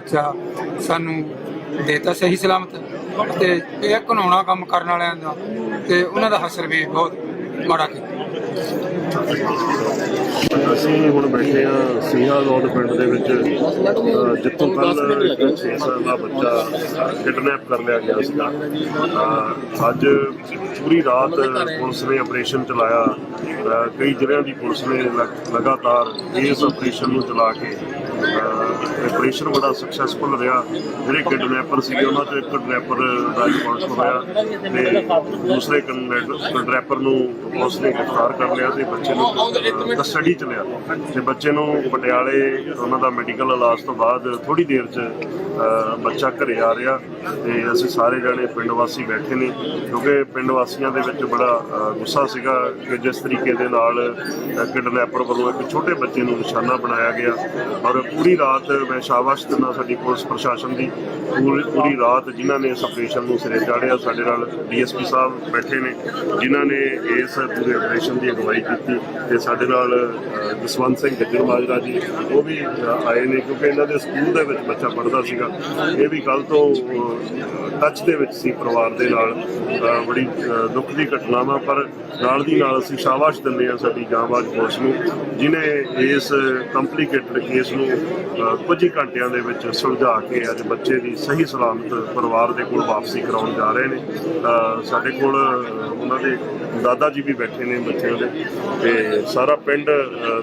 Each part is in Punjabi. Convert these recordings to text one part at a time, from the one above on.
ਬੱਚਾ ਸਾਨੂੰ ਦੇਤਾ ਸਹੀ ਸਲਾਮਤ ਤੇ ਇਹ ਘਨਾਉਣਾ ਕੰਮ ਕਰਨ ਵਾਲਿਆਂ ਦਾ ਤੇ ਉਹਨਾਂ ਦਾ ਹਸਰ ਵੀ ਬਹੁਤ ਮਾੜਾ ਕੀਤਾ। ਅਸੀਂ ਹੁਣ ਬੈਠੇ ਆ ਸਿੰਘਾ ਰੋਡ ਪਿੰਡ ਦੇ ਵਿੱਚ ਅਹ ਜਿੱਥੋਂ ਕੱਲ ਇੱਕ 6 ਸਾਲ ਦਾ ਬੱਚਾ ਕਿਡਨੈਪ ਕਰ ਲਿਆ ਗਿਆ ਸੀਗਾ। ਅਹ ਅੱਜ ਪੂਰੀ ਰਾਤ ਪੁਲਿਸ ਨੇ ਆਪਰੇਸ਼ਨ ਚਲਾਇਆ। ਅਹ ਕਈ ਜ਼ਿਲ੍ਹਿਆਂ ਦੀ ਪੁਲਿਸ ਨੇ ਲਗ- ਲਗਾਤਾਰ ਇਸ ਆਪਰੇਸ਼ਨ ਨੂੰ ਚਲਾ ਕੇ ਆਪਰੇਸ਼ਨ ਬੜਾ ਸਕਸੈਸਫੁਲ ਰਿਹਾ। ਜਿਹੜੇ ਕਿਡਨੈਪਰ ਸੀਗੇ, ਉਹਨਾਂ ਚੋਂ ਇੱਕ ਕਿਡਨੈਪਰ ਦਾ ਰਿਪੋਰਟ ਹੋਇਆ ਤੇ ਦੂਸਰੇ ਕਿਡਨੈਪਰ ਨੂੰ ਪੁਲਿਸ ਨੇ ਗ੍ਰਿਫਤਾਰ ਕਰ ਲਿਆ ਤੇ ਬੱਚੇ ਨੂੰ ਕਸਟਡੀ ਚ ਲਿਆ। ਤੇ ਬੱਚੇ ਨੂੰ ਪਟਿਆਲੇ ਉਹਨਾਂ ਦਾ ਮੈਡੀਕਲ ਇਲਾਜ ਤੋਂ ਬਾਅਦ ਥੋੜੀ ਦੇਰ ਚ ਬੱਚਾ ਘਰੇ ਆ ਰਿਹਾ ਤੇ ਅਸੀਂ ਸਾਰੇ ਜਣੇ ਪਿੰਡ ਵਾਸੀ ਬੈਠੇ ਨੇ, ਕਿਉਂਕਿ ਪਿੰਡ ਵਾਸੀਆਂ ਦੇ ਵਿੱਚ ਬੜਾ ਗੁੱਸਾ ਸੀਗਾ ਕਿ ਜਿਸ ਤਰੀਕੇ ਦੇ ਨਾਲ ਕਿਡਨੈਪਰ ਵੱਲੋਂ ਇੱਕ ਛੋਟੇ ਬੱਚੇ ਨੂੰ ਨਿਸ਼ਾਨਾ ਬਣਾਇਆ ਗਿਆ ਔਰ ਪੂਰੀ ਰਾਤ ਮੈਂ ਸ਼ਾਬਾਸ਼ ਦਿੰਦਾ ਸਾਡੀ ਪੁਲਿਸ ਪ੍ਰਸ਼ਾਸਨ ਦੀ। ਪੂਰੀ ਪੂਰੀ ਰਾਤ ਜਿਨ੍ਹਾਂ ਨੇ ਇਸ ਆਪਰੇਸ਼ਨ ਨੂੰ ਸਿਰੇ ਚਾੜਿਆ, ਸਾਡੇ ਨਾਲ ਡੀਐਸਪੀ ਸਾਹਿਬ ਬੈਠੇ ਨੇ, ਜਿਨ੍ਹਾਂ ਨੇ ਇਸ ਪੂਰੇ ਆਪਰੇਸ਼ਨ ਦੀ ਅਗਵਾਈ ਕੀਤੀ ਤੇ ਸਾਡੇ ਨਾਲ ਜਸਵੰਤ ਸਿੰਘ ਗੱਜਰ ਮਾਜਰਾ ਜੀ, ਉਹ ਵੀ ਆਏ ਨੇ ਕਿਉਂਕਿ ਇਹਨਾਂ ਦੇ ਸਕੂਲ ਦੇ ਵਿੱਚ ਬੱਚਾ ਪੜ੍ਹਦਾ ਸੀਗਾ। ਇਹ ਵੀ ਕੱਲ ਤੋਂ ਟੱਚ ਦੇ ਵਿੱਚ ਸੀ ਪਰਿਵਾਰ ਦੇ ਨਾਲ। ਬੜੀ ਦੁੱਖ ਦੀ ਘਟਨਾ ਵਾ, ਪਰ ਨਾਲ ਦੀ ਨਾਲ ਅਸੀਂ ਸ਼ਾਬਾਸ਼ ਦਿੰਦੇ ਹਾਂ ਸਾਡੀ ਜਾਂਬਾਜ਼ ਪੁਲਿਸ ਨੂੰ, ਜਿਨੇ ਇਸ ਕੰਪਲਿਕੇਟਡ ਕੇਸ ਨੂੰ ਕੁਝ ਹੀ ਘੰਟਿਆਂ ਦੇ ਵਿੱਚ ਸੁਲਝਾ ਕੇ ਅੱਜ ਬੱਚੇ ਦੀ ਸਹੀ ਸਲਾਮਤ ਪਰਿਵਾਰ ਦੇ ਕੋਲ ਵਾਪਸੀ ਕਰਾਉਣ ਜਾ ਰਹੇ ਨੇ। ਸਾਡੇ ਕੋਲ ਉਹਨਾਂ ਦੇ ਦਾਦਾ ਜੀ ਵੀ ਬੈਠੇ ਨੇ ਬੱਚਿਆਂ ਦੇ। ਤੇ ਸਾਰਾ ਪਿੰਡ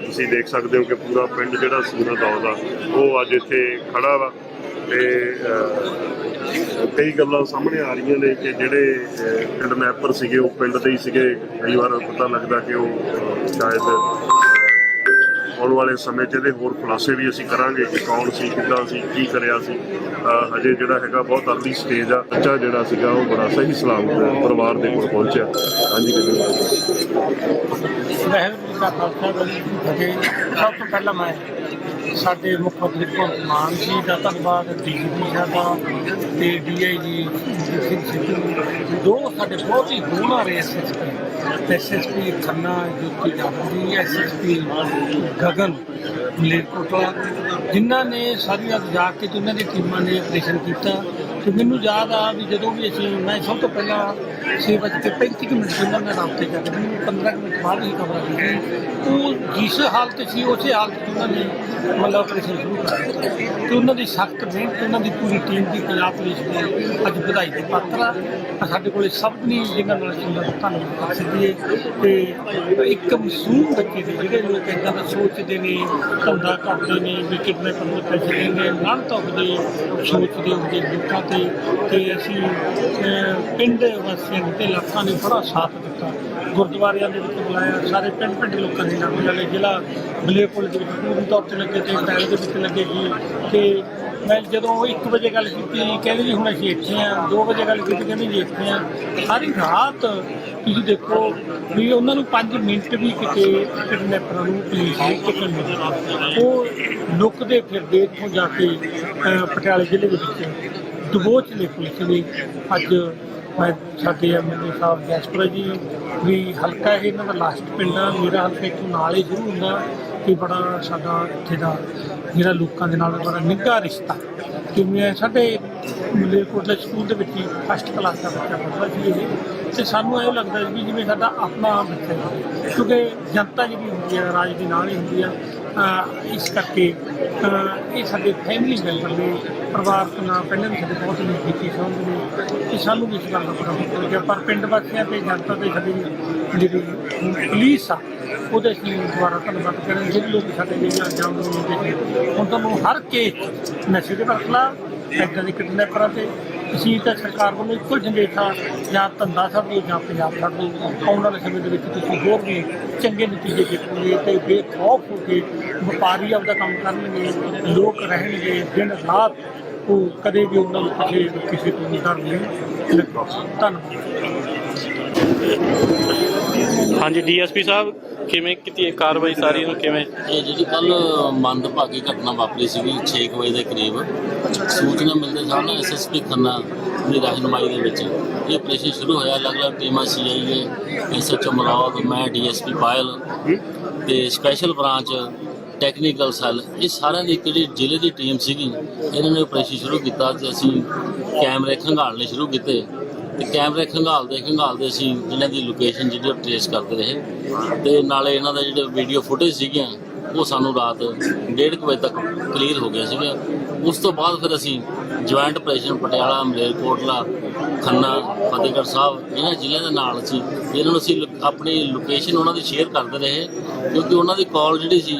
ਤੁਸੀਂ ਦੇਖ ਸਕਦੇ ਹੋ ਕਿ ਪੂਰਾ ਪਿੰਡ ਜਿਹੜਾ ਸੂਨਾ ਦੌਰ ਦਾ ਉਹ ਅੱਜ ਇੱਥੇ ਖੜਾ ਵਾ। ਤੇ ਕਈ ਗੱਲਾਂ ਸਾਹਮਣੇ ਆ ਰਹੀਆਂ ਨੇ ਕਿ ਜਿਹੜੇ ਕਿਡਨੈਪਰ ਸੀਗੇ, ਉਹ ਪਿੰਡ ਦੇ ਹੀ ਸੀਗੇ। ਕਈ ਵਾਰ ਪਤਾ ਲੱਗਦਾ ਕਿ ਉਹ ਸ਼ਾਇਦ ਆਉਣ ਵਾਲੇ ਸਮੇਂ 'ਚ ਇਹਦੇ ਹੋਰ ਖੁਲਾਸੇ ਵੀ ਅਸੀਂ ਕਰਾਂਗੇ ਕਿ ਕੌਣ ਸੀ, ਕਿੱਦਾਂ ਸੀ, ਕੀ ਕਰਿਆ ਸੀ। ਹਜੇ ਜਿਹੜਾ ਹੈਗਾ ਬਹੁਤ ਅਰਲੀ ਸਟੇਜ ਆ। ਬੱਚਾ ਜਿਹੜਾ ਸੀਗਾ, ਉਹ ਬੜਾ ਸਹੀ ਸਲਾਮਤ ਪਰਿਵਾਰ ਦੇ ਕੋਲ ਪਹੁੰਚਿਆ। ਹਾਂਜੀ ਜੀ ਸਭ ਤੋਂ ਪਹਿਲਾਂ ਮੈਂ ਸਾਡੇ ਮੁੱਖ ਮੰਤਰੀ ਭਗਵੰਤ ਮਾਨ ਜੀ ਦਾ ਧੰਨਵਾਦ, ਡੀਜੀਪੀ ਸਾਹਿਬ ਦਾ, ਤੇ ਡੀਆਈਜੀ ਸਿੰਘ ਸਿੱਧੂ ਦੋ। ਸਾਡੇ ਬਹੁਤ ਹੀ ਹੋਣਹਾਰ SSP SSP Khanna, Jyoti Jafri SSP Gagan, Malerkotla ਜਿਨ੍ਹਾਂ ਨੇ ਸਾਰੀ ਰਾਤ ਜਾ ਕੇ ਜਿਨ੍ਹਾਂ ਦੀ ਟੀਮਾਂ ਨੇ ਆਪਰੇਸ਼ਨ ਕੀਤਾ। ਤੇ ਮੈਨੂੰ ਯਾਦ ਆ ਵੀ ਜਦੋਂ ਵੀ ਅਸੀਂ, ਮੈਂ ਸਭ ਤੋਂ ਪਹਿਲਾਂ ਛੇ ਵੱਜ ਕੇ 35 ਕੁ ਮਿੰਟ ਜਿੰਨਾ ਮੈਂ ਰਾਬਤੇ ਕਰ ਮੈਨੂੰ 15 ਕੁ ਮਿੰਟ ਬਾਅਦ ਹੀ ਖਬਰ ਆਈ ਉਹ ਜਿਸ ਹਾਲਤ ਸੀ, ਉਸੇ ਹਾਲਤ 'ਚ ਉਹਨਾਂ ਨੇ ਮਤਲਬ ਆਪਰੇਸ਼ਨ ਸ਼ੁਰੂ ਕਰ ਦਿੱਤਾ। ਤੇ ਉਹਨਾਂ ਦੀ ਸਖਤ ਮਿਹਨਤ, ਉਹਨਾਂ ਦੀ ਪੂਰੀ ਟੀਮ ਦੀ ਪੰਜਾਬ ਪੁਲਿਸ ਦੀ ਅੱਜ ਵਧਾਈ ਦੇ ਪਾਤਰ। ਆ ਸਾਡੇ ਕੋਲੇ ਸਭ ਨੇ ਜਿਹਨਾਂ ਨਾਲ ਅਸੀਂ ਧੰਨਵਾਦ ਕਰ ਸਕੀਏ। ਤੇ ਇੱਕ ਮਸੂਮ ਬੱਚੇ ਦੇ ਜਿਹੜੇ ਲੋਕ ਇਦਾਂ ਦਾ ਸੋਚਦੇ ਨੇ, ਧੰਦਾ ਕਰਦੇ ਨੇ ਵੀ ਕਿੰਨੇ ਪੰਨੇ ਪੈਸੇ ਦੇਣਗੇ ਨਾਲ ਤਾਂ ਉਹਦੇ ਸੋਚਦੇ ਉਹਦੇ ਲੋਕਾਂ ਤੇ ਤੇ ਅਸੀਂ ਪਿੰਡ ਵਾਸੀ ਨੇ ਤੇ ਲੋਕਾਂ ਨੇ ਬੜਾ ਸਾਥ ਦਿੱਤਾ। ਗੁਰਦੁਆਰਿਆਂ ਦੇ ਵਿੱਚ ਬੁਲਾਇਆ, ਸਾਰੇ ਪਿੰਡ ਪਿੰਡ ਲੋਕਾਂ ਦੇ ਨਾਲ ਵਾਲੇ ਜ਼ਿਲ੍ਹਾ ਮਲੇਰਕੋਟਲੇ ਦੇ ਵਿੱਚ ਪੂਰੀ ਤੌਰ ਤੇ ਲੱਗੇ ਤੇ ਟਾਇਲ ਦੇ ਵਿੱਚ ਲੱਗੇ ਜੀ। ਤੇ ਮੈਂ ਜਦੋਂ 1 ਵਜੇ ਗੱਲ ਕੀਤੀ, ਕਹਿੰਦੇ ਜੀ ਹੁਣ ਅਸੀਂ ਇੱਥੇ ਆ 2 ਵਜੇ ਗੱਲ ਕੀਤੀ, ਕਹਿੰਦੇ ਜੀ ਇੱਥੇ ਆ ਸਾਰੀ ਰਾਤ ਤੁਸੀਂ ਦੇਖੋ ਵੀ ਉਹਨਾਂ ਨੂੰ 5 ਮਿੰਟ ਵੀ ਕਿਤੇ ਕਿਡਨੈਪਰਾਂ ਨੂੰ ਪੁਲਿਸ ਨੇ ਟਿਕਣ ਨਹੀਂ ਉਹ ਲੁਕਦੇ ਫਿਰਦੇ ਇੱਥੋਂ ਜਾ ਕੇ ਪਟਿਆਲੇ ਜ਼ਿਲ੍ਹੇ ਵਿੱਚ। ਦਬੋਚ ਨੇ ਪੁਲਿਸ ਨੇ ਅੱਜ ਮੈਂ ਸਾਡੇ ਐਮਐਲਏ ਸਾਹਿਬ ਜੈਸਪੁਰਾ ਜੀ ਵੀ ਹਲਕਾ ਇਹ ਇਹਨਾਂ ਦਾ ਲਾਸਟ ਪਿੰਡ ਆ। ਮੇਰਾ ਹਲਕਾ ਇੱਥੋਂ ਨਾਲ ਹੀ ਸ਼ੁਰੂ ਹੁੰਦਾ ਕਿ ਬੜਾ ਸਾਡਾ ਇੱਥੇ ਦਾ ਜਿਹੜਾ ਲੋਕਾਂ ਦੇ ਨਾਲ ਬੜਾ ਨਿੱਘਾ ਰਿਸ਼ਤਾ। ਕਿ ਮੈਂ ਸਾਡੇ ਮਲੇਰਕੋਟਲੇ ਸਕੂਲ ਦੇ ਵਿੱਚ ਫਸਟ ਕਲਾਸ ਦਾ ਬੱਚਾ ਪੜ੍ਹਦਾ ਸੀ ਇਹ। ਤੇ ਸਾਨੂੰ ਇਹ ਲੱਗਦਾ ਸੀ ਵੀ ਜਿਵੇਂ ਸਾਡਾ ਆਪਣਾ ਬੱਚਾ ਹੈ ਕਿਉਂਕਿ ਜਨਤਾ ਜਿਹੜੀ ਹੁੰਦੀ ਹੈ ਰਾਜ ਦੇ ਨਾਲ ਹੀ ਹੁੰਦੀ ਆ। ਇਸ ਕਰਕੇ ਇਹ ਸਾਡੇ ਫੈਮਿਲੀ ਮੈਂਬਰ ਨੇ, ਪਰਿਵਾਰ ਤੋਂ ਨਾਲ ਪਹਿਲਾਂ ਵੀ ਸਾਡੇ ਬਹੁਤ ਨਜ਼ਦੀਕੀ ਸੰਬੰਧ ਨੇ, ਤੇ ਸਾਨੂੰ ਵੀ ਇਸ ਗੱਲ ਦਾ ਬੜਾ ਹੋ ਗਿਆ ਪਰ ਪਿੰਡ ਵਾਸੀਆਂ ਤੇ ਜਨਤਾ ਤੇ ਸਾਡੀ ਜਿਹੜੀ ਪੁਲਿਸ ਆ, ਉਹਦੇ ਅਸੀਂ ਦੁਆਰਾ ਧੰਨਵਾਦ ਕਰਾਂਗੇ, ਜਿਹੜੇ ਲੋਕ ਸਾਡੇ ਲਈ ਅੰਜਾਮ ਨੂੰ ਦਿੰਦੇ ਨੇ। ਹੁਣ ਤੁਹਾਨੂੰ ਹਰ ਕੇਸ ਨਸ਼ੇ ਦੇ ਵਰਤਲਾ ਐਦਾਂ ਦੇ ਕਿਡਨੈਪਰਾਂ ਤੇ ਅਸੀਂ ਤਾਂ ਸਰਕਾਰ ਵੱਲੋਂ ਇੱਕੋ ਸੰਦੇਸ਼ਾ ਜਾਂ ਧੰਦਾ ਸਾਹਿਬ ਦੀ ਜਾਂ ਪੰਜਾਬ ਸਾਹਿਬ ਦੀ ਆਉਣ ਵਾਲੇ ਸਮੇਂ ਦੇ ਵਿੱਚ ਤੁਸੀਂ ਹੋਰ ਵੀ ਚੰਗੇ ਨਤੀਜੇ ਦੇਖੋਗੇ ਤੇ ਬੇਖੌਫ ਹੋ ਕੇ ਵਪਾਰੀ ਆਪਦਾ ਕੰਮ ਕਰਨਗੇ, ਲੋਕ ਰਹਿਣਗੇ, ਦਿਨ ਰਾਤ ਉਹ ਕਦੇ ਵੀ ਉਹਨਾਂ ਨੂੰ ਕਿਸੇ ਕਿਸੇ ਤੋਂ ਨਹੀਂ ਡਰ ਨਹੀਂ ਲੱਗਦਾ ਧੰਨਵਾਦ। ਹਾਂਜੀ, ਡੀਐਸਪੀ ਸਾਹਿਬ, ਕਿਵੇਂ ਕੀਤੀ ਕਾਰਵਾਈ ਸਾਰੀ ਨੂੰ, ਕਿਵੇਂ? ਇਹ ਜਿਹੜੀ ਕੱਲ ਮੰਦਭਾਗੀ ਘਟਨਾ ਵਾਪਰੀ ਸੀਗੀ 6 ਵਜੇ ਦੇ ਕਰੀਬ, ਸੂਚਨਾ ਮਿਲਦੇ ਸਾਹਮਣੇ ਐਸਐਸਪੀ ਖੰਨਾ ਦੀ ਰਹਿਨਮਾਈ ਦੇ ਵਿੱਚ ਇਹ ਆਪਰੇਸ਼ਨ ਸ਼ੁਰੂ ਹੋਇਆ। ਅਲੱਗ-ਅਲੱਗ ਟੀਮਾਂ ਸੀਆਈਏ ਐਸਐਚਓ ਮਲੌਦ ਮੈਂ, ਡੀਐਸਪੀ ਪਾਇਲ ਤੇ ਸਪੈਸ਼ਲ ਬ੍ਰਾਂਚ ਟੈਕਨੀਕਲ ਸੈੱਲ। ਇਹ ਸਾਰਿਆਂ ਦੀ ਇੱਕ ਜਿਹੜੀ ਜ਼ਿਲ੍ਹੇ ਦੀ ਟੀਮ ਸੀਗੀ, ਇਹਨਾਂ ਨੇ ਆਪਰੇਸ਼ਨ ਸ਼ੁਰੂ ਕੀਤਾ ਤੇ ਅਸੀਂ ਕੈਮਰੇ ਖੰਗਾਲਣੇ ਸ਼ੁਰੂ ਕੀਤੇ। ਤੇ ਕੈਮਰੇ ਖੰਗਾਲਦੇ ਖੰਗਾਲਦੇ ਅਸੀਂ ਇਹਨਾਂ ਦੀ ਲੋਕੇਸ਼ਨ ਜਿਹੜੀ ਉਹ ਟ੍ਰੇਸ ਕਰਦੇ ਰਹੇ। ਤੇ ਨਾਲੇ ਇਹਨਾਂ ਦਾ ਜਿਹੜੇ ਵੀਡੀਓ ਫੁਟੇਜ ਸੀਗੀਆਂ, ਉਹ ਸਾਨੂੰ ਰਾਤ 1:30 ਵਜੇ ਤੱਕ ਕਲੀਅਰ ਹੋ ਗਿਆ ਸੀਗਾ ਉਸ ਤੋਂ ਬਾਅਦ ਫਿਰ ਅਸੀਂ ਜੁਆਇੰਟ ਆਪਰੇਸ਼ਨ ਪਟਿਆਲਾ ਮਲੇਰਕੋਟਲਾ ਖੰਨਾ, ਫਤਿਹਗੜ੍ਹ ਸਾਹਿਬ, ਇਹਨਾਂ ਜ਼ਿਲ੍ਹਿਆਂ ਦੇ ਨਾਲ ਸੀ। ਇਹਨਾਂ ਨੂੰ ਅਸੀਂ ਆਪਣੀ ਲੋਕੇਸ਼ਨ ਉਹਨਾਂ ਦੀ ਸ਼ੇਅਰ ਕਰਦੇ ਰਹੇ, ਕਿਉਂਕਿ ਉਹਨਾਂ ਦੀ ਕਾਲ ਜਿਹੜੀ ਸੀ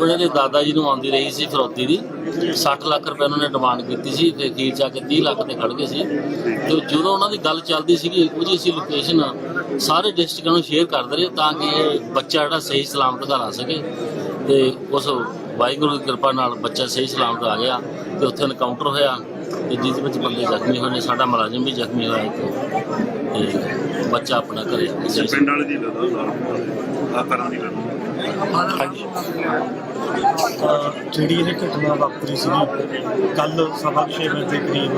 ਉਹਨਾਂ ਦੇ ਦਾਦਾ ਜੀ ਨੂੰ ਆਉਂਦੀ ਰਹੀ ਸੀ ਫਰੋਤੀ ਦੀ। 60 ਲੱਖ ਰੁਪਏ ਉਹਨਾਂ ਨੇ ਡਿਮਾਂਡ ਕੀਤੀ ਸੀ ਤੇ ਅਖੀਰ ਜਾ ਕੇ 30 ਲੱਖ ਤੇ ਖੜ ਗਏ ਸੀ। ਤੇ ਜਦੋਂ ਉਹਨਾਂ ਦੀ ਗੱਲ ਚੱਲਦੀ ਸੀਗੀ ਉਹਦੀ ਅਸੀਂ ਲੋਕੇਸ਼ਨ ਸਾਰੇ ਡਿਸਟ੍ਰਿਕਟਾਂ ਨੂੰ ਸ਼ੇਅਰ ਕਰਦੇ ਰਹੇ ਤਾਂ ਕਿ ਇਹ ਬੱਚਾ ਜਿਹੜਾ ਸਹੀ ਸਲਾਮਤ ਘਰ ਆ ਸਕੇ। ਤੇ ਉਸ ਵਾਹਿਗੁਰੂ ਦੀ ਕਿਰਪਾ ਨਾਲ ਬੱਚਾ ਸਹੀ ਸਲਾਮਤ ਆ ਗਿਆ ਤੇ ਉੱਥੇ ਐਨਕਾਊਂਟਰ ਹੋਇਆ ਤੇ ਜਿਸ ਵਿੱਚ ਬੰਦੇ ਜ਼ਖਮੀ ਹੋਏ ਨੇ ਸਾਡਾ ਮੁਲਾਜ਼ਮ ਵੀ ਜ਼ਖਮੀ ਹੋਇਆ ਇੱਕ। ਤੇ ਬੱਚਾ ਆਪਣਾ ਘਰੇ ਪਿੰਡ ਵਾਲੇ ਦੀ ਲੜਾ ਨਾਲ ਆ ਕਰਨ ਦੀ ਲੜਾ ਅਹ ਜਿਹੜੀ ਇਹ ਘਟਨਾ ਵਾਪਰੀ ਸੀਗੀ ਕੱਲ ਸਵਾ ਕੁ ਛੇ ਵਜੇ ਦੇ ਕਰੀਬ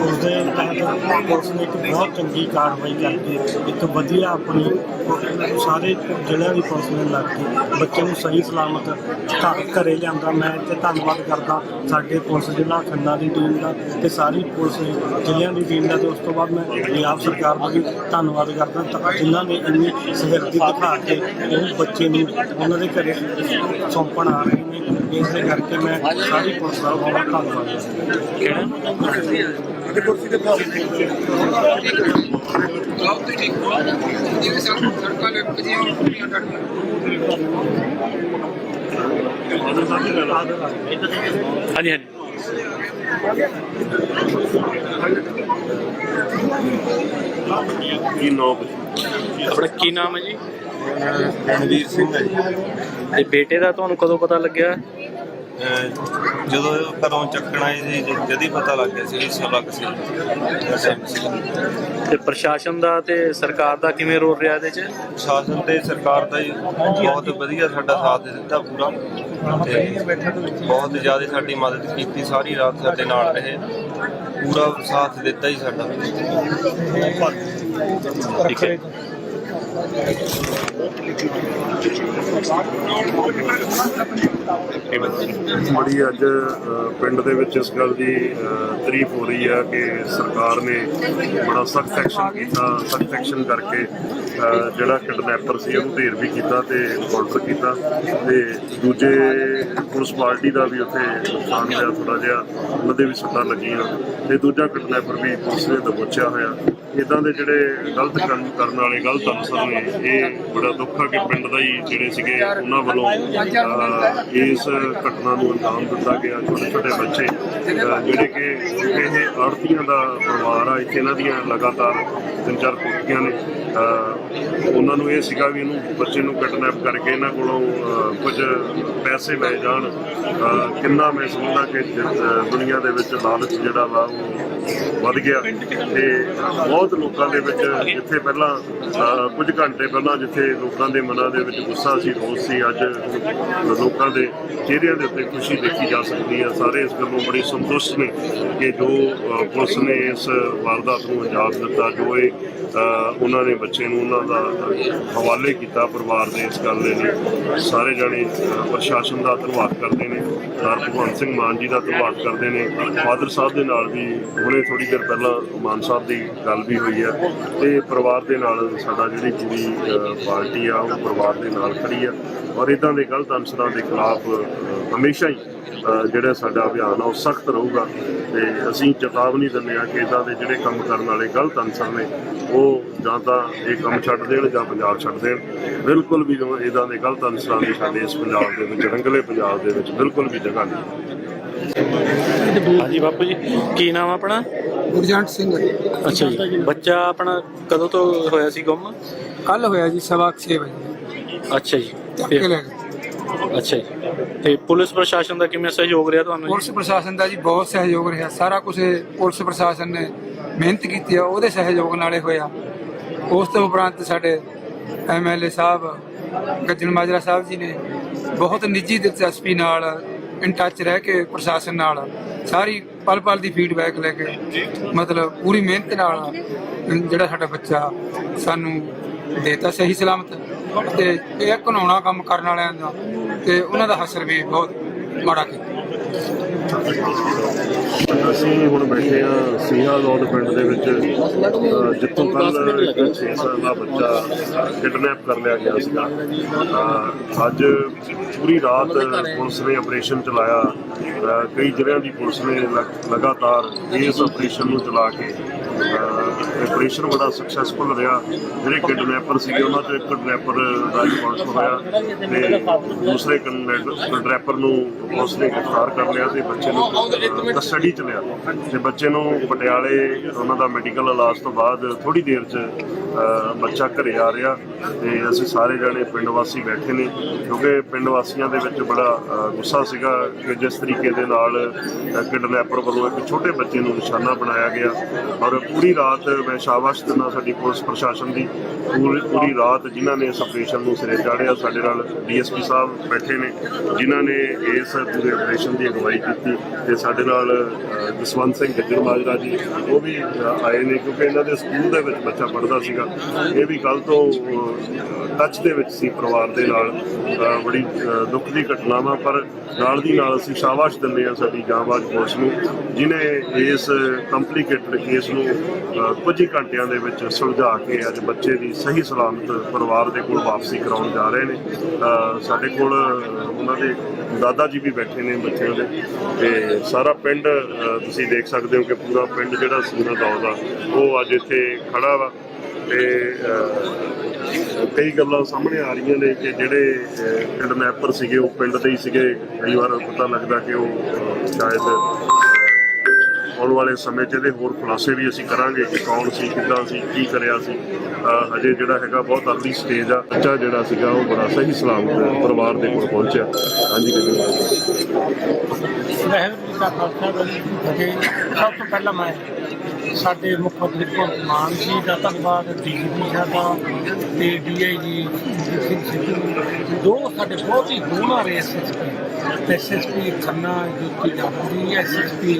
ਉਸ ਦੇ ਤਹਿਤ ਪੁਲਿਸ ਨੇ ਇੱਕ ਬਹੁਤ ਚੰਗੀ ਕਾਰਵਾਈ ਕਰਕੇ ਇੱਕ ਵਧੀਆ ਆਪਣੀ ਸਾਰੇ ਜ਼ਿਲ੍ਹਿਆਂ ਦੀ ਪੁਲਿਸ ਨੇ ਲੱਗ ਕੇ ਬੱਚੇ ਨੂੰ ਸਹੀ ਸਲਾਮਤ ਘਰ ਘਰੇ ਲਿਆਂਦਾ। ਮੈਂ ਤੇ ਧੰਨਵਾਦ ਕਰਦਾ ਸਾਡੇ ਪੁਲਿਸ ਜ਼ਿਲ੍ਹਾ ਖੰਨਾ ਦੀ ਟੀਮ ਦਾ ਤੇ ਸਾਰੀ ਪੁਲਿਸ ਜ਼ਿਲ੍ਹਿਆਂ ਦੀ ਟੀਮ ਦਾ ਤੇ ਉਸ ਤੋਂ ਬਾਅਦ ਮੈਂ ਪੰਜਾਬ ਸਰਕਾਰ ਦਾ ਵੀ ਧੰਨਵਾਦ ਕਰਦਾ ਤਾਂ ਜਿਨ੍ਹਾਂ ਨੇ ਇੰਨੀ ਸਹਿਰਦੀ ਦਿਖਾ ਕੇ ਉਹ ਬੱਚੇ ਨੂੰ ਉਹਨਾਂ ਦੇ ਘਰੇ ਸੌਂਪ ਆ ਰਹੇ ਨੇ ਇਸ ਕਰਕੇ ਮੈਂ ਸਾਰੀ ਪੁਲਿਸ ਦਾ ਬਹੁਤ ਧੰਨਵਾਦ ਕਰਦਾ ਹਾਂਜੀ ਹਾਂਜੀ। ਕੀ ਨੌ ਆਪਣਾ ਕੀ ਨਾਮ ਹੈ ਜੀ? ਰਣਵੀਰ ਸਿੰਘ ਹੈ ਜੀ। ਤੇ ਬੇਟੇ ਦਾ ਤੁਹਾਨੂੰ ਕਦੋਂ ਪਤਾ ਲੱਗਿਆ? ਅਹ ਜਦੋਂ ਘਰੋਂ ਚੱਕਣ ਆਏ ਸੀ ਜ- ਜਦ ਹੀ ਪਤਾ ਲੱਗ ਗਿਆ ਸੀ ਸਵਾ ਕੁ ਸੀ। ਤੇ ਪ੍ਰਸ਼ਾਸਨ ਦਾ ਤੇ ਸਰਕਾਰ ਦਾ ਕਿਵੇਂ ਰੋਲ ਰਿਹਾ ਇਹਦੇ 'ਚ? ਸ਼ਾਸਨ ਤੇ ਸਰਕਾਰ ਦਾ ਹੀ ਬਹੁਤ ਵਧੀਆ ਸਾਡਾ ਸਾਥ ਦੇ ਦਿੱਤਾ ਪੂਰਾ। ਤੇ ਬਹੁਤ ਜ਼ਿਆਦਾ ਸਾਡੀ ਮਦਦ ਕੀਤੀ ਸਾਰੀ ਰਾਤ ਸਾਡੇ ਨਾਲ ਰਹੇ। ਪੂਰਾ ਸਾਥ ਦਿੱਤਾ ਹੀ ਸਾਡਾ। ਠੀਕ ਹੈ। ਬੜੀ ਅੱਜ ਪਿੰਡ ਦੇ ਵਿੱਚ ਇਸ ਗੱਲ ਦੀ ਤਾਰੀਫ ਹੋ ਰਹੀ ਹੈ ਕਿ ਸਰਕਾਰ ਨੇ ਬੜਾ ਸਖਤ ਐਕਸ਼ਨ ਕੀਤਾ, ਸਖਤ ਐਕਸ਼ਨ ਕਰਕੇ ਜਿਹੜਾ ਕਿਡਨੈਪਰ ਸੀ ਉਹਨੂੰ ਢੇਰ ਵੀ ਕੀਤਾ ਤੇ ਕਾਊਂਟਰ ਕੀਤਾ ਤੇ ਦੂਜੇ ਪੁਲਿਸ ਪਾਰਟੀ ਦਾ ਵੀ ਉੱਥੇ ਨੁਕਸਾਨ ਹੋਇਆ ਥੋੜਾ ਜਿਹਾ ਉਹਦੇ ਵੀ ਸੱਟਾਂ ਲੱਗੀਆਂ ਤੇ ਦੂਜਾ ਕਿਡਨੈਪਰ ਵੀ ਪੁਲਿਸ ਨੇ ਦਬੋਚਿਆ ਹੋਇਆ। ਇਦਾਂ ਦੇ ਜਿਹੜੇ ਗਲਤ ਕੰਮ ਕਰਨ ਵਾਲੇ, ਗਲਤ ਅਨਸਰ ਨੇ ਇਹ ਬੜਾ ਦੁੱਖ ਆ ਕਿ ਪਿੰਡ ਦਾ ਹੀ ਜਿਹੜੇ ਸੀਗੇ ਉਹਨਾਂ ਵੱਲੋਂ ਇਸ ਘਟਨਾ ਨੂੰ ਅੰਜਾਮ ਦਿੱਤਾ ਗਿਆ, ਛੋਟੇ ਛੋਟੇ ਬੱਚੇ ਜਿਹੜੇ ਕਿ ਇਹ ਆੜਤੀਆਂ ਦਾ ਪਰਿਵਾਰ ਆ, ਇੱਥੇ ਇਹਨਾਂ ਦੀਆਂ ਲਗਾਤਾਰ ਤਿੰਨ ਚਾਰ ਕੁੱਤੀਆਂ ਨੇ। ਉਹਨਾਂ ਨੂੰ ਇਹ ਸੀਗਾ ਵੀ ਇਹਨੂੰ ਬੱਚੇ ਨੂੰ ਕਿਡਨੈਪ ਕਰਕੇ ਇਹਨਾਂ ਕੋਲੋਂ ਕੁਝ ਪੈਸੇ ਲੈ ਜਾਣ। ਕਿੰਨਾ ਮੈਂ ਸਮਝਦਾ ਕਿ ਜ- ਦੁਨੀਆ ਦੇ ਵਿੱਚ ਲਾਲਚ ਜਿਹੜਾ ਵਾ ਉਹ ਵੱਧ ਗਿਆ ਤੇ ਬਹੁਤ ਲੋਕਾਂ ਦੇ ਵਿੱਚ ਜਿੱਥੇ ਪਹਿਲਾਂ ਕੁਝ ਘੰਟੇ ਪਹਿਲਾਂ ਜਿੱਥੇ ਲੋਕਾਂ ਦੇ ਮਨਾਂ ਦੇ ਵਿੱਚ ਗੁੱਸਾ ਸੀ, ਰੋਸ ਸੀ, ਅੱਜ ਲੋਕਾਂ ਦੇ ਚਿਹਰਿਆਂ ਦੇ ਉੱਤੇ ਖੁਸ਼ੀ ਦੇਖੀ ਜਾ ਸਕਦੀ ਹੈ ਸਾਰੇ ਇਸ ਗੱਲੋਂ ਬੜੀ ਸੰਤੁਸ਼ਟ ਨੇ ਕਿ ਜੋ ਪੁਲਿਸ ਨੇ ਇਸ ਵਾਰਦਾਤ ਨੂੰ ਅੰਜਾਮ ਦਿੱਤਾ, ਜੋ ਇਹ ਉਹਨਾਂ ਨੇ ਬੱਚੇ ਨੂੰ ਉਹਨਾਂ ਦਾ ਹਵਾਲੇ ਕੀਤਾ, ਪਰਿਵਾਰ ਦੇ ਇਸ ਗੱਲ ਦੇ ਲਈ। ਸਾਰੇ ਜਾਣੇ ਪ੍ਰਸ਼ਾਸਨ ਦਾ ਧੰਨਵਾਦ ਕਰਦੇ ਨੇ। ਸਰਦਾਰ ਭਗਵੰਤ ਸਿੰਘ ਮਾਨ ਜੀ ਦਾ ਧੰਨਵਾਦ ਕਰਦੇ ਨੇ। ਫਾਦਰ ਸਾਹਿਬ ਦੇ ਨਾਲ ਵੀ ਹੁਣੇ ਥੋੜੀ ਦੇਰ ਪਹਿਲਾਂ ਮਾਨ ਸਾਹਿਬ ਦੀ ਗੱਲ ਵੀ ਹੋਈ ਹੈ ਤੇ ਪਰਿਵਾਰ ਦੇ ਨਾਲ ਸਾਡਾ ਜਿਹੜੀ ਪੂਰੀ ਪਾਰਟੀ ਆ, ਉਹ ਪਰਿਵਾਰ ਦੇ ਨਾਲ ਖੜੀ ਆ। ਔਰ ਇਦਾਂ ਦੇ ਗਲਤ ਅਨਸਰਾਂ ਦੇ ਖਿਲਾਫ ਹਮੇਸ਼ਾ ਹੀ ਜਿਹੜਾ ਸਾਡਾ ਅਭਿਆਨ ਆ, ਉਹ ਸਖਤ ਰਹੂਗਾ। ਤੇ ਅਸੀਂ ਚੇਤਾਵਨੀ ਦਿੰਦੇ ਆ ਕਿ ਇਦਾਂ ਦੇ ਜਿਹੜੇ ਕੰਮ ਕਰਨ ਵਾਲੇ ਗਲਤ ਅਨਸਰ ਨੇ, ਉਹ ਜਾਂ ਤਾਂ ਇਹ ਕੰਮ ਛੱਡ ਦੇਣ ਜਾਂ ਪੰਜਾਬ ਛੱਡ ਦੇਣ। ਬਿਲਕੁਲ ਵੀ ਇਦਾਂ ਦੇ ਗਲਤ ਅਨਸਰਾਂ ਦੀ ਸਾਡੇ ਇਸ ਪੰਜਾਬ ਦੇ ਵਿੱਚ, ਰੰਗਲੇ ਪੰਜਾਬ ਦੇ ਵਿੱਚ ਬਿਲਕੁਲ ਵੀ ਜਗ੍ਹਾ ਨਹੀਂ। ਹਾਂਜੀ ਬਾਪੂ ਜੀ ਕੀ ਨਾਮ ਆ ਆਪਣਾ? ਗੁਰਜੰਟ ਸਿੰਘ। ਅੱਛਾ ਜੀ। ਬੱਚਾ ਆਪਣਾ ਕਦੋਂ ਤੋਂ ਹੋਇਆ ਸੀ ਗੁੰਮ? ਕੱਲ ਹੋਇਆ ਜੀ ਸਵਾ 6 ਵਜੇ। ਅੱਛਾ ਜੀ। ਚੱਕ ਕੇ ਤੇ- ਲੈ ਗਏ। ਅੱਛਾ ਜੀ। ਤੇ ਪੁਲਿਸ ਪ੍ਰਸ਼ਾਸਨ ਦਾ ਕਿਵੇਂ ਸਹਿਯੋਗ ਰਿਹਾ ਤੁਹਾਨੂੰ? ਪੁਲਿਸ ਪ੍ਰਸ਼ਾਸਨ ਦਾ ਜੀ ਬਹੁਤ ਸਹਿਯੋਗ ਰਿਹਾ। ਸਾਰਾ ਕੁਝ ਪੁਲਿਸ ਪ੍ਰਸ਼ਾਸਨ ਨੇ ਮਿਹਨਤ ਕੀਤੀ ਆ ਉਹਦੇ ਸਹਿਯੋਗ ਨਾਲੇ ਹੋਇਆ। ਉਸ ਤੋਂ ਉਪਰੰਤ ਸਾਡੇ ਐਮਐਲਏ ਸਾਹਿਬ ਗੱਜਣ ਮਾਜਰਾ ਸਾਹਿਬ ਜੀ ਨੇ ਬਹੁਤ ਨਿੱਜੀ ਦਿਲਚਸਪੀ ਨਾਲ ਇਨ ਟੱਚ ਰਹਿ ਕੇ ਪ੍ਰਸ਼ਾਸਨ ਨਾਲ ਸਾਰੀ ਪਲ ਪਲ ਦੀ ਫੀਡਬੈਕ ਲੈ ਕੇ ਮਤਲਬ ਪੂਰੀ ਮਿਹਨਤ ਨਾਲ ਜਿਹੜਾ ਸਾਡਾ ਬੱਚਾ ਸਾਨੂੰ ਦੇਤਾ ਸਹੀ ਸਲਾਮਤ ਤੇ ਇਹ ਘਨਾਉਣਾ ਕੰਮ ਕਰਨ ਵਾਲਿਆਂ ਦਾ ਤੇ ਉਹਨਾਂ ਦਾ ਹਸਰ ਵੀ ਬਹੁਤ ਮਾੜਾ ਕੀਤਾ। ਅਸੀਂ ਹੁਣ ਬੈਠੇ ਆ ਸੀਹਾ ਰੋਡ ਪਿੰਡ ਦੇ ਵਿੱਚ ਜਿੱਥੋਂ ਕੱਲ ਇੱਕ 6 ਸਾਲ ਦਾ ਬੱਚਾ ਕਿਡਨੈਪ ਕਰ ਲਿਆ ਗਿਆ ਸੀਗਾ। ਅੱਜ ਪੂਰੀ ਰਾਤ ਪੁਲਿਸ ਨੇ ਆਪਰੇਸ਼ਨ ਚਲਾਇਆ। ਕਈ ਜ਼ਿਲ੍ਹਿਆਂ ਦੀ ਪੁਲਿਸ ਨੇ ਲਗ- ਲਗਾਤਾਰ ਇਸ ਆਪਰੇਸ਼ਨ ਨੂੰ ਚਲਾ ਕੇ ਆਪਰੇਸ਼ਨ ਬੜਾ ਸਕਸੈਸਫੁਲ ਰਿਹਾ। ਜਿਹੜੇ ਕਿਡਨੈਪਰ ਸੀਗੇ, ਉਹਨਾਂ ਚੋਂ ਇੱਕ ਕਿਡਨੈਪਰ ਦਾ ਰਿਪੋਰਟ ਹੋਇਆ ਤੇ ਦੂਸਰੇ ਕਿਡਨੈਪਰ ਨੂੰ ਉਸਨੇ ਗ੍ਰਿਫਤਾਰ ਕਰ ਲਿਆ ਤੇ ਬੱਚੇ ਨੂੰ ਕਸਟਡੀ ਚ ਲਿਆ। ਤੇ ਬੱਚੇ ਨੂੰ ਪਟਿਆਲੇ, ਉਹਨਾਂ ਦਾ ਮੈਡੀਕਲ ਇਲਾਜ ਤੋਂ ਬਾਅਦ ਥੋੜੀ ਦੇਰ ਚ ਬੱਚਾ ਘਰੇ ਆ ਰਿਹਾ ਤੇ ਅਸੀਂ ਸਾਰੇ ਜਣੇ ਪਿੰਡ ਵਾਸੀ ਬੈਠੇ ਨੇ, ਕਿਉਂਕਿ ਪਿੰਡ ਵਾਸੀਆਂ ਦੇ ਵਿੱਚ ਬੜਾ ਗੁੱਸਾ ਸੀਗਾ ਕਿ ਜਿਸ ਤਰੀਕੇ ਦੇ ਨਾਲ ਕਿਡਨੈਪਰ ਵੱਲੋਂ ਇੱਕ ਛੋਟੇ ਬੱਚੇ ਨੂੰ ਨਿਸ਼ਾਨਾ ਬਣਾਇਆ ਗਿਆ ਔਰ ਪੂਰੀ ਰਾਤ ਮੈਂ ਸ਼ਾਬਾਸ਼ ਦਿੰਦਾ ਸਾਡੀ ਪੁਲਿਸ ਪ੍ਰਸ਼ਾਸਨ ਦੀ। ਪੂਰੀ ਪੂਰੀ ਰਾਤ ਜਿਨ੍ਹਾਂ ਨੇ ਇਸ ਆਪਰੇਸ਼ਨ ਨੂੰ ਸਿਰੇ ਚਾੜਿਆ, ਸਾਡੇ ਨਾਲ ਡੀਐਸਪੀ ਸਾਹਿਬ ਬੈਠੇ ਨੇ, ਜਿਨ੍ਹਾਂ ਨੇ ਇਸ ਪੂਰੇ ਆਪਰੇਸ਼ਨ ਦੀ ਅਗਵਾਈ ਕੀਤੀ ਤੇ ਸਾਡੇ ਨਾਲ ਜਸਵੰਤ ਸਿੰਘ ਗੱਜਰ ਮਾਜਰਾ ਜੀ, ਉਹ ਵੀ ਆਏ ਨੇ ਕਿਉਂਕਿ ਇਹਨਾਂ ਦੇ ਸਕੂਲ ਦੇ ਵਿੱਚ ਬੱਚਾ ਪੜ੍ਹਦਾ ਸੀਗਾ। ਇਹ ਵੀ ਕੱਲ ਤੋਂ ਟੱਚ ਦੇ ਵਿੱਚ ਸੀ ਪਰਿਵਾਰ ਦੇ ਨਾਲ ਬੜੀ ਦੁੱਖ ਦੀ ਘਟਨਾ ਵਾ ਪਰ ਨਾਲ ਦੀ ਨਾਲ ਅਸੀਂ ਸ਼ਾਬਾਸ਼ ਦਿੰਦੇ ਹਾਂ ਸਾਡੀ ਜਾਂਬਾਜ਼ ਪੁਲਿਸ ਨੂੰ, ਜਿਨੇ ਇਸ ਕੰਪਲਿਕੇਟਡ ਕੇਸ ਨੂੰ ਕੁਝ ਹੀ ਘੰਟਿਆਂ ਦੇ ਵਿੱਚ ਸੁਲਝਾ ਕੇ ਅੱਜ ਬੱਚੇ ਦੀ ਸਹੀ ਸਲਾਮਤ ਪਰਿਵਾਰ ਦੇ ਕੋਲ ਵਾਪਸੀ ਕਰਾਉਣ ਜਾ ਰਹੇ ਨੇ। ਸਾਡੇ ਕੋਲ ਉਹਨਾਂ ਦੇ ਦਾਦਾ ਜੀ ਵੀ ਬੈਠੇ ਨੇ ਬੱਚਿਆਂ ਦੇ ਤੇ ਸਾਰਾ ਪਿੰਡ ਤੁਸੀਂ ਦੇਖ ਸਕਦੇ ਹੋ ਕਿ ਪੂਰਾ ਪਿੰਡ ਜਿਹੜਾ ਸੀਨਾ ਦੌਰ ਦਾ ਉਹ ਅੱਜ ਇੱਥੇ ਖੜਾ ਵਾ ਤੇ ਕਈ ਗੱਲਾਂ ਸਾਹਮਣੇ ਆ ਰਹੀਆਂ ਨੇ ਕਿ ਜਿਹੜੇ ਕਿਡਨੈਪਰ ਸੀਗੇ, ਉਹ ਪਿੰਡ ਦੇ ਹੀ ਸੀਗੇ। ਕਈ ਵਾਰ ਪਤਾ ਲੱਗਦਾ ਕਿ ਉਹ ਸ਼ਾਇਦ ਆਉਣ ਵਾਲੇ ਸਮੇਂ 'ਚ ਇਹਦੇ ਹੋਰ ਖੁਲਾਸੇ ਵੀ ਅਸੀਂ ਕਰਾਂਗੇ ਕਿ ਕੌਣ ਸੀ, ਕਿੱਦਾਂ ਸੀ, ਕੀ ਕਰਿਆ ਸੀ। ਹਜੇ ਜਿਹੜਾ ਹੈਗਾ ਬਹੁਤ ਅਰਲੀ ਸਟੇਜ ਆ। ਬੱਚਾ ਜਿਹੜਾ ਸੀਗਾ, ਉਹ ਬੜਾ ਸਹੀ ਸਲਾਮਤ ਪਰਿਵਾਰ ਦੇ ਕੋਲ ਪਹੁੰਚਿਆ। ਹਾਂਜੀ ਜੀ ਵਾਹਿਗੁਰੂ ਜੀ ਕਾ ਖਾਲਸਾ, ਵਾਹਿਗੁਰੂ ਜੀ ਸਭ ਤੋਂ ਪਹਿਲਾਂ ਮੈਂ ਸਾਡੇ ਮੁੱਖ ਮੰਤਰੀ ਭਗਵੰਤ ਮਾਨ ਜੀ ਦਾ ਧੰਨਵਾਦ, ਡੀਜੀਪੀ ਸਾਹਿਬ ਦਾ ਤੇ ਡੀਆਈਜੀ ਸਿੰਘ ਸਿੱਧੂ ਦੋ। ਸਾਡੇ ਬਹੁਤ ਹੀ ਦੋਨਾਂ ਹੋਣਹਾਰ SSP SSP Khanna Jyoti Jafri SSP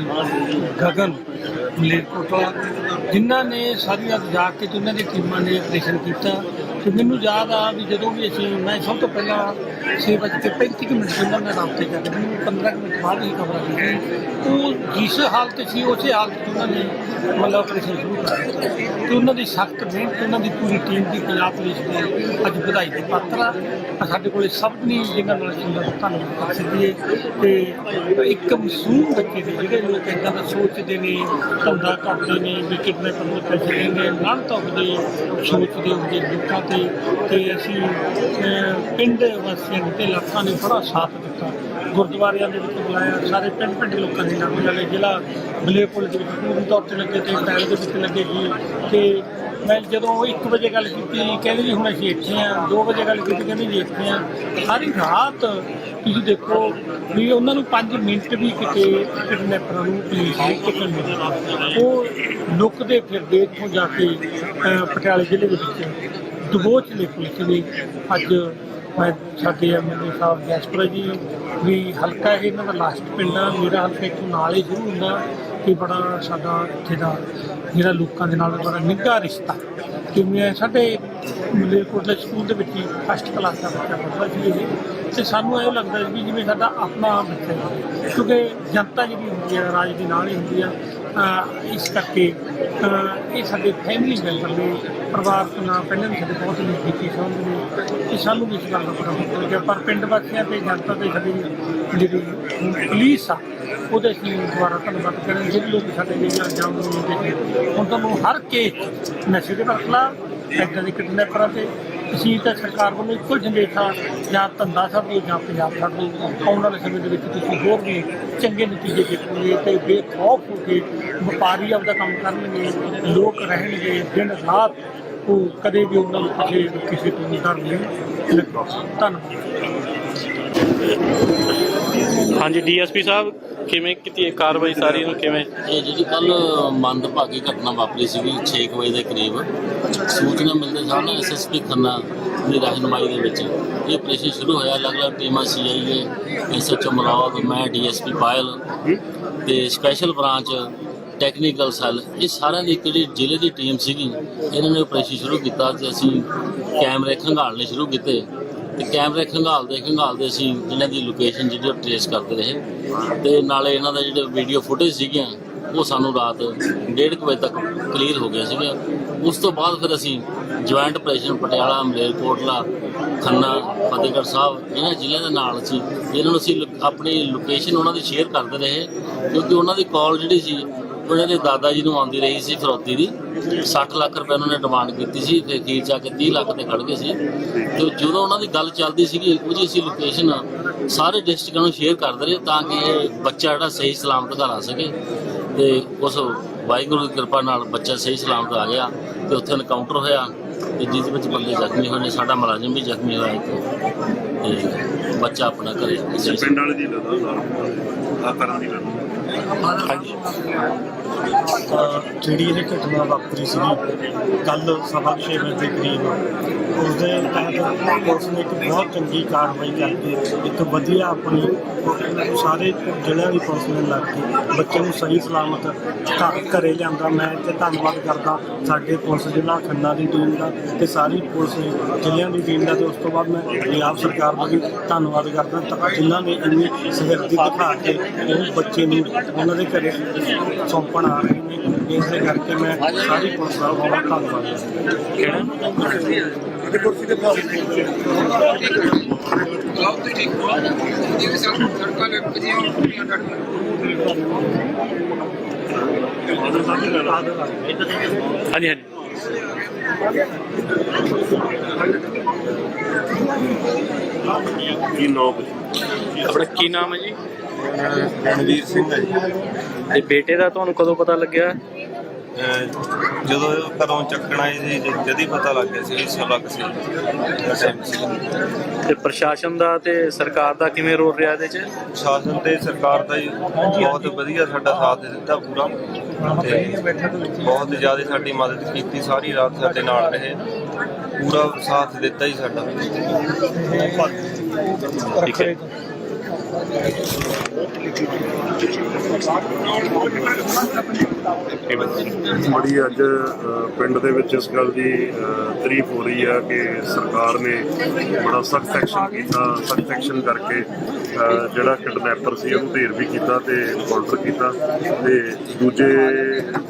Gagan Malerkotla ਜਿਨ੍ਹਾਂ ਨੇ ਸਾਰੀ ਰਾਤ ਜਾ ਕੇ ਜਿਨ੍ਹਾਂ ਉਹਨਾਂ ਦੀ ਟੀਮਾਂ ਨੇ ਆਪਰੇਸ਼ਨ ਕੀਤਾ। ਤੇ ਮੈਨੂੰ ਯਾਦ ਆ ਵੀ ਜਦੋਂ ਵੀ ਅਸੀਂ, ਮੈਂ ਸਭ ਤੋਂ ਪਹਿਲਾਂ ਛੇ ਵਜੇ ਕੇ 35 ਮਿੰਟ ਪਹਿਲਾਂ ਮੈਂ ਨਾਲ ਰਾਬਤੇ ਕਰਦੇ ਮੈਨੂੰ 15 ਕੁ ਮਿੰਟ ਬਾਅਦ ਹੀ ਖਬਰ ਆ ਗਈ ਉਹ ਜਿਸ ਹਾਲਤ ਸੀ, ਉਸੇ ਹਾਲਤ 'ਚ ਉਹਨਾਂ ਨੇ ਮਤਲਬ ਆਪਰੇਸ਼ਨ ਸ਼ੁਰੂ ਕਰ ਦਿੱਤਾ। ਤੇ ਉਹਨਾਂ ਦੀ ਸਖਤ ਮਿਹਨਤ, ਉਹਨਾਂ ਦੀ ਪੂਰੀ ਟੀਮ ਦੀ ਪੰਜਾਬ ਪੁਲਿਸ ਦੀ ਅੱਜ ਵਧਾਈ ਦੇ ਪਾਤਰ। ਆ ਸਾਡੇ ਕੋਲੇ ਸਭ ਨੇ ਜਿਹਨਾਂ ਨਾਲ ਅਸੀਂ ਦਾ ਧੰਨਵਾਦ ਕਰ ਸਕੀਏ। ਤੇ ਇੱਕ ਮਾਸੂਮ ਬੱਚੇ ਦੇ ਜਿਹੜੇ ਲੋਕ ਇਦਾਂ ਦਾ ਸੋਚਦੇ ਨੇ, ਧੰਦਾ ਕਰਦੇ ਨੇ, ਵੀ ਕਿੰਨੇ ਬੰਦੇ ਪੈਸੇ ਦੇਣਗੇ ਨਾ ਤਾਂ ਉਹਦੇ ਸੋਚਦੇ ਹੁੰਦੇ ਲੋਕਾਂ ਤੇ ਤੇ ਅਸੀਂ ਪਿੰਡ ਵਾਸੀਆਂ ਨੇ ਤੇ ਲੱਖਾਂ ਨੇ ਬੜਾ ਸਾਥ ਦਿੱਤਾ। ਗੁਰਦੁਆਰਿਆਂ ਦੇ ਵਿੱਚ ਬੁਲਾਇਆ, ਸਾਰੇ ਪਿੰਡ ਪਿੰਡ ਲੋਕਾਂ ਦੇ ਨਾਲ ਲੱਗੇ ਜ਼ਿਲ੍ਹਾ ਬਲੇਪੁਰ ਦੇ ਵਿੱਚ ਪੂਰਨ ਤੌਰ ਤੇ ਲੱਗੇ ਤੇ ਟਾਇਲ ਦੇ ਵਿੱਚ ਲੱਗੇ ਜੀ। ਤੇ ਮੈਂ ਜਦੋਂ 1 ਵਜੇ ਗੱਲ ਕੀਤੀ, ਕਹਿੰਦੇ ਜੀ ਹੁਣ ਅਸੀਂ ਇੱਥੇ ਆ 2 ਵਜੇ ਗੱਲ ਕੀਤੀ, ਕਹਿੰਦੇ ਜੀ ਇੱਥੇ ਆ ਸਾਰੀ ਰਾਤ ਤੁਸੀਂ ਦੇਖੋ ਵੀ ਉਹਨਾਂ ਨੂੰ 5 ਮਿੰਟ ਵੀ ਕਿਤੇ ਕਿਡਨੈਪਰਾਂ ਨੂੰ ਪੁਲਿਸ ਟਿਕਣ ਨਹੀਂ ਉਹ ਲੁਕਦੇ ਫਿਰਦੇ ਇੱਥੋਂ ਜਾ ਕੇ ਪਟਿਆਲੇ ਜ਼ਿਲ੍ਹੇ ਦੇ ਵਿੱਚ। ਦਬੋਚ ਲਈ ਪੁਲਿਸ ਨੇ। ਅੱਜ ਮੈਂ ਸਾਡੇ ਐਮਐਲਏ ਸਾਹਿਬ ਜੈਸਪਰ ਜੀ ਵੀ ਹਲਕਾ ਇਹ ਇਹਨਾਂ ਦਾ ਲਾਸਟ ਪਿੰਡ ਆ। ਮੇਰਾ ਹਲਕਾ ਇੱਥੋਂ ਨਾਲ ਹੀ ਸ਼ੁਰੂ ਹੁੰਦਾ ਤੇ ਬੜਾ ਸਾਡਾ ਇੱਥੇ ਦਾ ਜਿਹੜਾ ਲੋਕਾਂ ਦੇ ਨਾਲ ਬੜਾ ਨਿੱਘਾ ਰਿਸ਼ਤਾ। ਕਿ ਮੈਂ ਸਾਡੇ ਮਲੇਰਕੋਟਲਾ ਸਕੂਲ ਦੇ ਵਿੱਚ ਹੀ ਫਸਟ ਕਲਾਸ ਦਾ ਬੱਚਾ ਪੜ੍ਹਦਾ ਸੀ ਇਹ। ਤੇ ਸਾਨੂੰ ਇਹ ਲੱਗਦਾ ਸੀ ਵੀ ਜਿਵੇਂ ਸਾਡਾ ਆਪਣਾ ਬੱਚਾ ਹੈ। ਕਿਉਂਕਿ ਜਨਤਾ ਜਿਹੜੀ ਹੁੰਦੀ ਹੈ ਰਾਜ ਦੇ ਨਾਲ ਹੀ ਹੁੰਦੀ ਆ। ਇਸ ਕਰਕੇ ਇਹ ਸਾਡੇ ਫੈਮਿਲੀ ਮੈਂਬਰ ਨੇ ਪਰਿਵਾਰ ਤੋਂ ਨਾ ਪਹਿਲਾਂ ਵੀ ਸਾਡੇ ਬਹੁਤ ਕੀਤੀ ਸੰਬੰਧ ਨੇ ਕਿ ਸਾਨੂੰ ਵੀ ਇਸ ਗੱਲ ਦਾ ਬੜਾ ਦੁੱਖ ਲੱਗਿਆ ਪਰ ਪਿੰਡ ਵਾਸੀਆਂ ਤੇ ਜਨਤਾ ਤੇ ਸਾਡੀ ਜਿਹੜੀ ਪੁਲਿਸ ਆ, ਉਹਦੇ ਅਸੀਂ ਦੁਆਰਾ ਧੰਨਵਾਦ ਕਰਾਂਗੇ। ਜਿਹੜੇ ਲੋਕ ਸਾਡੇ ਲਈ ਇਲਜ਼ਾਮ ਲਾਉਂਦੇ ਨੇ ਹੁਣ ਤੁਹਾਨੂੰ ਹਰ ਕੇਸ ਨਸ਼ੇ ਦੇ ਖਿਲਾਫ ਐਦਾਂ ਦੇ ਕਿਡਨੈਪਰਾਂ ਤੇ ਅਸੀਂ ਤਾਂ ਸਰਕਾਰ ਵੱਲੋਂ ਇੱਕੋ ਜੰਦੇਸ਼ਾ ਜਾਂ ਧੰਦਾ ਛੱਡ ਦਿਓ ਜਾਂ ਪੰਜਾਬ ਛੱਡ ਦਿਓ ਆਉਣ ਵਾਲੇ ਸਮੇਂ ਦੇ ਵਿੱਚ ਤੁਸੀਂ ਹੋਰ ਵੀ ਚੰਗੇ ਨਤੀਜੇ ਦੇਖੋਗੇ ਤੇ ਬੇਖੌਫ ਹੋ ਕੇ ਵਪਾਰੀ ਆਪਦਾ ਕੰਮ ਕਰਨਗੇ, ਲੋਕ ਰਹਿਣਗੇ, ਦਿਨ ਰਾਤ ਉਹ ਕਦੇ ਵੀ ਉਹਨਾਂ ਨੂੰ ਕਿਸੇ ਕਿਸੇ ਤੋਂ ਡਰ ਨਹੀਂ। ਧੰਨਵਾਦ। ਹਾਂਜੀ, ਡੀਐਸਪੀ ਸਾਹਿਬ, ਕਿਵੇਂ ਕੀਤੀ ਇਹ ਕਾਰਵਾਈ ਸਾਰੀ ਨੂੰ, ਕਿਵੇਂ? ਇਹ ਜਿਹੜੀ ਕੱਲ ਮੰਦਭਾਗੀ ਘਟਨਾ ਵਾਪਰੀ ਸੀਗੀ 6 ਵਜੇ ਦੇ ਕਰੀਬ। ਸੂਚਨਾ ਮਿਲਦੇ ਸਾਰ ਨਾ ਐਸਐਸਪੀ ਖੰਨਾ ਦੀ ਰਹਿਨਮਾਈ ਦੇ ਵਿੱਚ ਇਹ ਆਪਰੇਸ਼ਨ ਸ਼ੁਰੂ ਹੋਇਆ। ਅਲੱਗ-ਅਲੱਗ ਟੀਮਾਂ ਸੀਆਈਏ ਐਸਐਚਓ ਮਲੌਦ ਮੈਂ, ਡੀਐਸਪੀ ਪਾਇਲ ਤੇ ਸਪੈਸ਼ਲ ਬ੍ਰਾਂਚ ਟੈਕਨੀਕਲ ਸੈੱਲ। ਇਹ ਸਾਰਿਆਂ ਦੀ ਇੱਕ ਜਿਹੜੀ ਜ਼ਿਲ੍ਹੇ ਦੀ ਟੀਮ ਸੀਗੀ, ਇਹਨਾਂ ਨੇ ਆਪਰੇਸ਼ਨ ਸ਼ੁਰੂ ਕੀਤਾ ਤੇ ਅਸੀਂ ਕੈਮਰੇ ਖੰਗਾਲਣੇ ਸ਼ੁਰੂ ਕੀਤੇ। ਤੇ ਕੈਮਰੇ ਖੰਗਾਲਦੇ ਖੰਗਾਲਦੇ ਅਸੀਂ ਇਹਨਾਂ ਦੀ ਲੋਕੇਸ਼ਨ ਜਿਹੜੀ ਉਹ ਟ੍ਰੇਸ ਕਰਦੇ ਰਹੇ। ਤੇ ਨਾਲੇ ਇਹਨਾਂ ਦਾ ਜਿਹੜੇ ਵੀਡੀਓ ਫੁਟੇਜ ਸੀਗੀਆਂ, ਉਹ ਸਾਨੂੰ ਰਾਤ 1:30 ਵਜੇ ਤੱਕ ਕਲੀਅਰ ਹੋ ਗਿਆ ਸੀਗਾ ਉਸ ਤੋਂ ਬਾਅਦ ਫਿਰ ਅਸੀਂ ਜੁਆਇੰਟ ਆਪਰੇਸ਼ਨ ਪਟਿਆਲਾ ਮਲੇਰਕੋਟਲਾ ਖੰਨਾ, ਫਤਿਹਗੜ੍ਹ ਸਾਹਿਬ, ਇਹਨਾਂ ਜ਼ਿਲ੍ਹਿਆਂ ਦੇ ਨਾਲ ਸੀ। ਇਹਨਾਂ ਨੂੰ ਅਸੀਂ ਆਪਣੀ ਲੋਕੇਸ਼ਨ ਉਹਨਾਂ ਦੀ ਸ਼ੇਅਰ ਕਰਦੇ ਰਹੇ, ਕਿਉਂਕਿ ਉਹਨਾਂ ਦੀ ਕਾਲ ਜਿਹੜੀ ਸੀ ਉਹਨਾਂ ਦੇ ਦਾਦਾ ਜੀ ਨੂੰ ਆਉਂਦੀ ਰਹੀ ਸੀ ਫਰੋਤੀ ਦੀ। 60 ਲੱਖ ਰੁਪਏ ਉਹਨਾਂ ਨੇ ਡਿਮਾਂਡ ਕੀਤੀ ਸੀ ਤੇ ਅਖੀਰ ਜਾ ਕੇ 30 ਲੱਖ ਤੇ ਖੜ ਗਏ ਸੀ। ਤੇ ਜਦੋਂ ਉਹਨਾਂ ਦੀ ਗੱਲ ਚੱਲਦੀ ਸੀਗੀ ਉਹਦੀ ਅਸੀਂ ਲੋਕੇਸ਼ਨ ਸਾਰੇ ਡਿਸਟ੍ਰਿਕਟਾਂ ਨੂੰ ਸ਼ੇਅਰ ਕਰਦੇ ਰਹੇ ਤਾਂ ਕਿ ਇਹ ਬੱਚਾ ਜਿਹੜਾ ਸਹੀ ਸਲਾਮਤ ਘਰ ਆ ਸਕੇ। ਤੇ ਉਸ ਵਾਹਿਗੁਰੂ ਦੀ ਕਿਰਪਾ ਨਾਲ ਬੱਚਾ ਸਹੀ ਸਲਾਮਤ ਆ ਗਿਆ ਤੇ ਉੱਥੇ ਐਨਕਾਊਂਟਰ ਹੋਇਆ ਤੇ ਜਿਸ ਵਿੱਚ ਬੰਦੇ ਜ਼ਖਮੀ ਹੋਏ ਨੇ ਸਾਡਾ ਮੁਲਾਜ਼ਮ ਵੀ ਜ਼ਖਮੀ ਹੋਇਆ ਇੱਕ। ਤੇ ਬੱਚਾ ਆਪਣਾ ਘਰੇ ਪਿੰਡ ਵਾਲੇ ਦੀ ਨਾਲ ਆ ਕਰਨ ਦੀ ਲਦਾ ਅਹ ਜਿਹੜੀ ਇਹ ਘਟਨਾ ਵਾਪਰੀ ਸੀਗੀ ਕੱਲ ਸਵਾ ਛੇ ਵਜੇ ਦੇ ਕਰੀਬ ਉਸ ਦੇ ਤਹਿਤ ਪੁਲਿਸ ਨੇ ਇੱਕ ਬਹੁਤ ਚੰਗੀ ਕਾਰਵਾਈ ਕਰਕੇ, ਇੱਕ ਵਧੀਆ ਆਪਣੀ ਸਾਰੇ ਜ਼ਿਲ੍ਹਿਆਂ ਦੀ ਪੁਲਿਸ ਨੇ ਲੱਗ ਕੇ ਬੱਚੇ ਨੂੰ ਸਹੀ ਸਲਾਮਤ ਘ- ਘਰੇ ਲਿਆਂਦਾ। ਮੈਂ ਤੇ ਧੰਨਵਾਦ ਕਰਦਾ ਸਾਡੇ ਪੁਲਿਸ ਜ਼ਿਲ੍ਹਾ ਖੰਨਾ ਦੀ ਟੀਮ ਦਾ ਤੇ ਸਾਰੀ ਪੁਲਿਸ ਜ਼ਿਲ੍ਹਿਆਂ ਦੀ ਟੀਮ ਦਾ ਤੇ ਉਸ ਤੋਂ ਬਾਅਦ ਮੈਂ ਪੰਜਾਬ ਸਰਕਾਰ ਦਾ ਵੀ ਧੰਨਵਾਦ ਕਰਦਾ ਤਾਂ ਜਿਨ੍ਹਾਂ ਨੇ ਇੰਨੀ ਸਿਰਦਰਦੀ ਦਿਖਾ ਕੇ ਉਹ ਬੱਚੇ ਨੂੰ ਉਹਨਾਂ ਦੇ ਘਰੇ ਸੌਂਪਣ ਆ ਰਹੇ ਨੇ। ਇਸ ਕਰਕੇ ਮੈਂ ਸਾਰੀ ਪੁਲਿਸ ਦਾ ਬਹੁਤ ਧੰਨਵਾਦ ਕਰਦਾ ਆਦਰ ਸਾਹਿਬ ਦੀ ਲਦਾ ਹਾਂਜੀ ਹਾਂਜੀ। ਕੀ ਨੌ ਆਪਣਾ ਕੀ ਨਾਮ ਹੈ ਜੀ? ਰਣਵੀਰ ਸਿੰਘ ਹੈ ਜੀ। ਤੇ ਬੇਟੇ ਦਾ ਤੁਹਾਨੂੰ ਕਦੋਂ ਪਤਾ ਲੱਗਿਆ? ਜਦੋਂ ਘਰੋਂ ਚੱਕਣ ਆਏ ਸੀ ਜ- ਜਦ ਹੀ ਪਤਾ ਲੱਗ ਗਿਆ ਸੀ ਸਵਾ ਕੁ ਸੀ ਸੀ ਤੇ ਪ੍ਰਸ਼ਾਸਨ ਦਾ ਤੇ ਸਰਕਾਰ ਦਾ ਕਿਵੇਂ ਰੋਲ ਰਿਹਾ ਇਹਦੇ 'ਚ? ਸ਼ਾਸਨ ਤੇ ਸਰਕਾਰ ਦਾ ਹੀ ਬਹੁਤ ਵਧੀਆ ਸਾਡਾ ਸਾਥ ਦਿੱਤਾ ਪੂਰਾ। ਤੇ ਬਹੁਤ ਜ਼ਿਆਦਾ ਸਾਡੀ ਮਦਦ ਕੀਤੀ ਸਾਰੀ ਰਾਤ ਸਾਡੇ ਨਾਲ ਰਹੇ। ਪੂਰਾ ਸਾਥ ਦਿੱਤਾ ਹੀ ਸਾਡਾ। ਠੀਕ ਹੈ। ਬੜੀ ਅੱਜ ਪਿੰਡ ਦੇ ਵਿੱਚ ਇਸ ਗੱਲ ਦੀ ਤਾਰੀਫ ਹੋ ਰਹੀ ਹੈ ਕਿ ਸਰਕਾਰ ਨੇ ਬੜਾ ਸਖਤ ਐਕਸ਼ਨ ਕੀਤਾ ਸਖਤ ਐਕਸ਼ਨ ਕਰਕੇ ਜਿਹੜਾ ਕਿਡਨੈਪਰ ਸੀ ਉਹਨੂੰ ਢੇਰ ਵੀ ਕੀਤਾ ਤੇ ਕਾਊਂਟਰ ਕੀਤਾ ਤੇ ਦੂਜੇ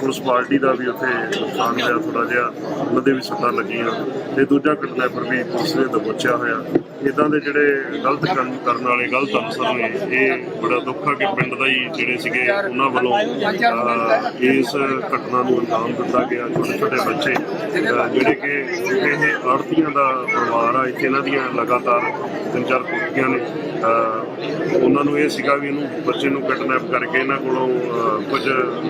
ਪੁਲਿਸ ਪਾਰਟੀ ਦਾ ਵੀ ਉੱਥੇ ਨੁਕਸਾਨ ਹੋਇਆ ਥੋੜਾ ਜਿਹਾ ਉਹਨਾਂ ਦੇ ਵੀ ਸੱਟਾਂ ਲੱਗੀਆਂ ਤੇ ਦੂਜਾ ਕਿਡਨੈਪਰ ਵੀ ਪੁਲਿਸ ਨੇ ਦਬੋਚਿਆ ਹੋਇਆ। ਇਦਾਂ ਦੇ ਜਿਹੜੇ ਗਲਤ ਕੰਮ ਕਰਨ ਵਾਲੇ ਗਲਤ ਅਨਸਰ ਨੇ ਇਹ ਬੜਾ ਦੁੱਖ ਆ ਕਿ ਪਿੰਡ ਦਾ ਹੀ ਜਿਹੜੇ ਸੀਗੇ ਉਹਨਾਂ ਵੱਲੋਂ ਅਹ, ਇਸ ਘਟਨਾ ਨੂੰ ਅੰਜਾਮ ਦਿੱਤਾ ਗਿਆ। ਛੋਟੇ ਛੋਟੇ ਬੱਚੇ ਜਿਹੜੇ ਕਿ ਇਹ ਆੜਤੀਆਂ ਦਾ ਪਰਿਵਾਰ ਆ, ਇੱਥੇ ਇਹਨਾਂ ਦੀਆਂ ਲਗਾਤਾਰ ਤਿੰਨ ਚਾਰ ਕੁੱਤੀਆਂ ਨੇ। ਉਹਨਾਂ ਨੂੰ ਇਹ ਸੀਗਾ ਵੀ ਇਹਨੂੰ ਬੱਚੇ ਨੂੰ ਕਿਡਨੈਪ ਕਰਕੇ ਇਹਨਾਂ ਕੋਲੋਂ ਕੁਝ